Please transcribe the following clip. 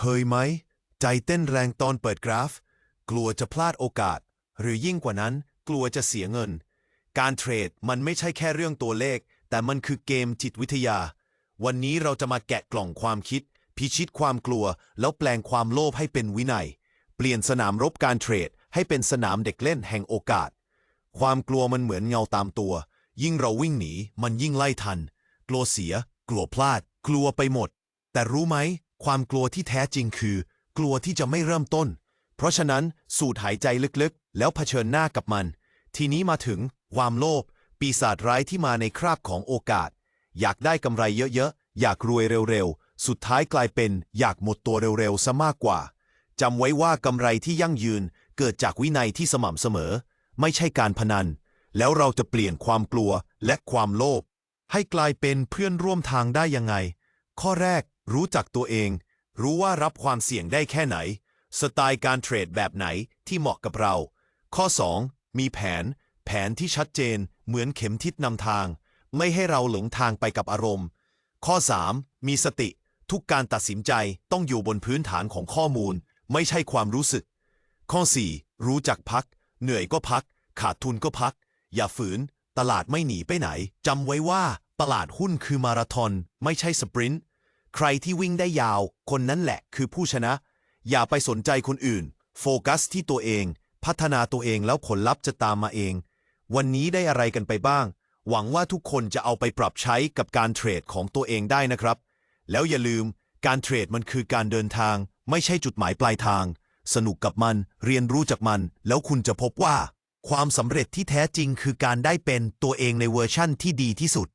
เคยไหม ใจเต้นแรงตอนเปิดกราฟ กลัวจะพลาดโอกาส หรือยิ่งกว่านั้น กลัวจะเสียเงิน การเทรดมันไม่ใช่แค่เรื่องตัวเลข แต่มันคือเกมจิตวิทยา วันนี้เราจะมาแกะกล่องความคิด พิชิตความกลัว แล้วแปลงความโลภให้เป็นวินัย เปลี่ยนสนามรบการเทรด ให้เป็นสนามเด็กเล่นแห่งโอกาส ความกลัวมันเหมือนเงาตามตัว ยิ่งเราวิ่งหนี มันยิ่งไล่ทัน กลัวเสีย กลัวพลาด กลัวไปหมด แต่รู้ไหม ความกลัวที่แท้จริงคือ กลัวที่จะไม่เริ่มต้น เพราะฉะนั้นสูดหายใจลึกๆ แล้วเผชิญหน้ากับมัน ทีนี้มาถึง ความโลภปีศาจร้ายที่มาในคราบของโอกาส อยากได้กำไรเยอะๆ อยากรวยเร็วๆ สุดท้ายกลายเป็นอยากหมดตัวเร็วๆซะมากกว่าจำไว้ว่ากำไรที่ยั่งยืนเกิดจากวินัยที่สม่ำเสมอ ไม่ใช่การพนัน แล้วเราจะเปลี่ยนความกลัวและความโลภให้กลายเป็นเพื่อนร่วมทางได้ยังไง ข้อแรก รู้จักตัวเอง รู้ว่ารับความเสี่ยงได้แค่ไหน สไตล์การเทรดแบบไหนที่เหมาะกับเรา ข้อ 2. มีแผน แผนที่ชัดเจน เหมือนเข็มทิศนำทาง ไม่ให้เราหลงทางไปกับอารมณ์ ข้อ 3. มีสติ ทุกการตัดสินใจต้องอยู่บนพื้นฐานของข้อมูล ไม่ใช่ความรู้สึก ข้อ 4. รู้จักพัก เหนื่อยก็พัก ขาดทุนก็พัก อย่าฝืน ตลาดไม่หนีไปไหนจำไว้ว่าตลาดหุ้นคือมาราธอนไม่ใช่สปรินต์ ใครที่วิ่งได้ยาว คนนั้นแหละคือผู้ชนะ อย่าไปสนใจคนอื่น โฟกัสที่ตัวเอง พัฒนาตัวเองแล้วผลลัพธ์จะตามมาเอง วันนี้ได้อะไรกันไปบ้าง หวังว่าทุกคนจะเอาไปปรับใช้กับการเทรดของตัวเองได้นะครับ แล้วอย่าลืม การเทรดมันคือการเดินทาง ไม่ใช่จุดหมายปลายทาง สนุกกับมัน เรียนรู้จากมัน แล้วคุณจะพบว่า ความสำเร็จที่แท้จริงคือการได้เป็นตัวเองในเวอร์ชั่นที่ดีที่สุด